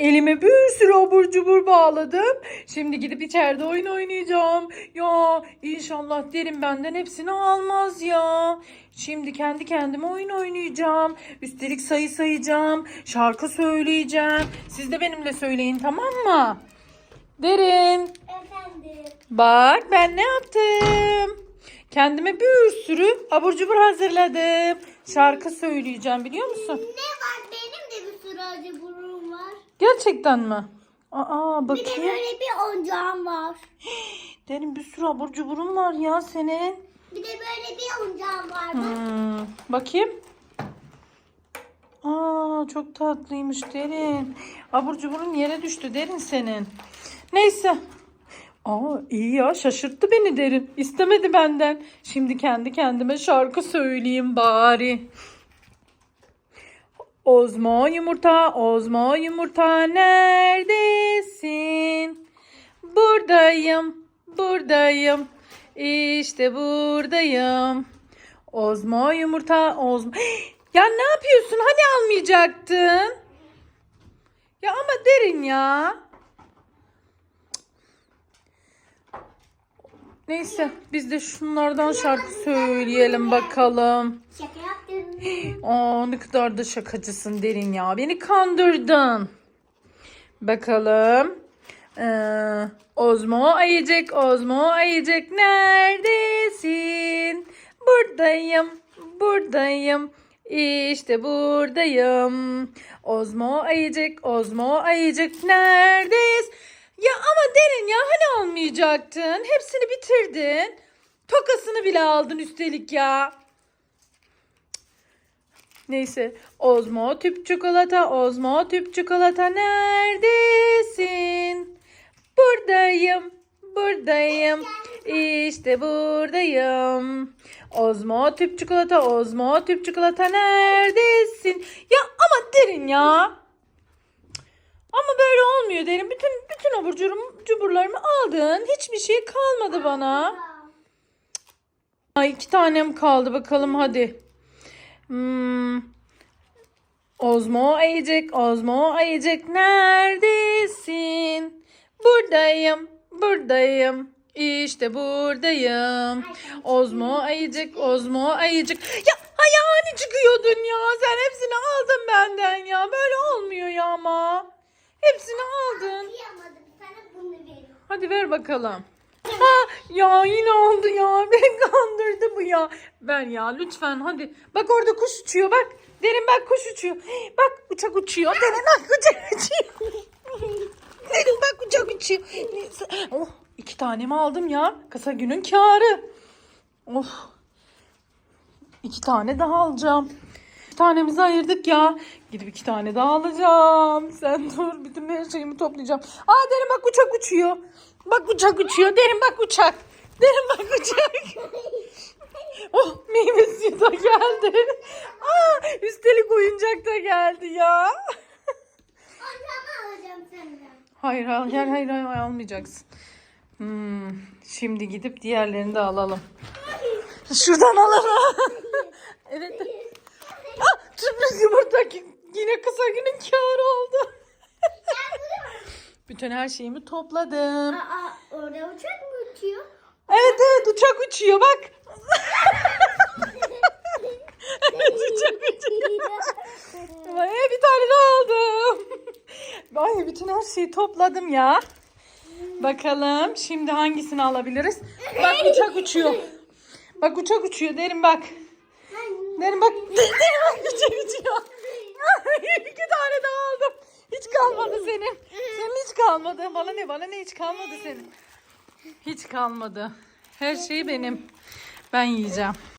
Elime bir sürü abur cubur bağladım. Şimdi gidip içeride oyun oynayacağım. Ya inşallah derin benden hepsini almaz ya. Şimdi kendi kendime oyun oynayacağım. Üstelik sayı sayacağım. Şarkı söyleyeceğim. Siz de benimle söyleyin tamam mı? Derin. Efendim. Bak ben ne yaptım? Kendime bir sürü abur cubur hazırladım. Şarkı söyleyeceğim biliyor musun? Ne var? Benim de bir sürü var. Gerçekten mi? Aa Bir de bakayım. böyle bir oyuncağım var. Derin bir sürü abur cuburun var ya senin. Bir de böyle bir oyuncağım var. Bak. Hmm, bakayım. Aa çok tatlıymış Derin. Abur cuburun yere düştü Derin senin. Neyse. Aa iyi ya şaşırttı beni Derin. İstemedi benden. Şimdi kendi kendime şarkı söyleyeyim bari. Ozmo yumurta, Ozmo yumurta neredesin? Buradayım, buradayım. İşte buradayım. Ozmo yumurta, Ozmo. Ya ne yapıyorsun? Hani almayacaktın? Ya ama derin ya. Neyse biz de şunlardan şarkı söyleyelim bakalım. Şaka yaptım. Aa ne kadar da şakacısın derin ya. Beni kandırdın. Bakalım. Ee, Ozmo ayıcık, Ozmo ayıcık neredesin? Buradayım, buradayım. İşte buradayım. Ozmo ayıcık, Ozmo ayıcık neredesin? Ya ama derin ya almayacaktın? Hepsini bitirdin. Tokasını bile aldın üstelik ya. Neyse. Ozmo tüp çikolata, Ozmo tüp çikolata neredesin? Buradayım, buradayım. İşte buradayım. Ozmo tüp çikolata, Ozmo tüp çikolata neredesin? Ya ama derin ya. Ama böyle olmuyor derin. Bütün bütün abur cubur- cuburlarımı aldın. Hiçbir şey kalmadı bana. Ay iki tanem kaldı bakalım hadi. Hmm. Ozmo ayıcık, Ozmo ayıcık neredesin? Buradayım, buradayım. İşte buradayım. Ozmo ayıcık, Ozmo ayıcık. Ya ayağını çıkıyordun ya. Sen hepsini aldın benden ya. Böyle olmuyor ya ama. Hepsini aldın. Kıyamadım. Sana bunu veriyorum. Hadi ver bakalım. Ha, ya yine oldu ya. Beni kandırdı bu ya. Ver ya lütfen hadi. Bak orada kuş uçuyor bak. Derin bak kuş uçuyor. Bak uçak uçuyor. Derin bak uçak uçuyor. Derin bak uçak uçuyor. Neyse. Oh iki tane mi aldım ya? Kısa günün kârı. Oh. İki tane daha alacağım. Tanemizi ayırdık ya. Gidip iki tane daha alacağım. Sen dur bütün her şeyimi toplayacağım. Aa derin bak uçak uçuyor. Bak uçak uçuyor. Derin bak uçak. Derin bak uçak. oh meyve suyu da geldi. Aa üstelik oyuncak da geldi ya. Ondan alacağım senden. Hayır hayır hayır, hayır, hayır almayacaksın. Hmm, şimdi gidip diğerlerini de alalım. Şuradan alalım. evet. Sürpriz yumurta ki- yine kısa günün kârı oldu. Bütün her şeyimi topladım. Aa orada uçak mı uçuyor? Evet evet uçak uçuyor bak. evet uçak uçuyor. Ay, bir tane daha aldım. Ay bütün her şeyi topladım ya. Bakalım şimdi hangisini alabiliriz? Bak uçak uçuyor. Bak uçak uçuyor derin bak. Derin bak. Derin bak uçak uçuyor. Ay, İki tane daha aldım. Hiç kalmadı senin. Senin hiç kalmadı. Bana ne bana ne hiç kalmadı senin. Hiç kalmadı. Her şey benim. Ben yiyeceğim.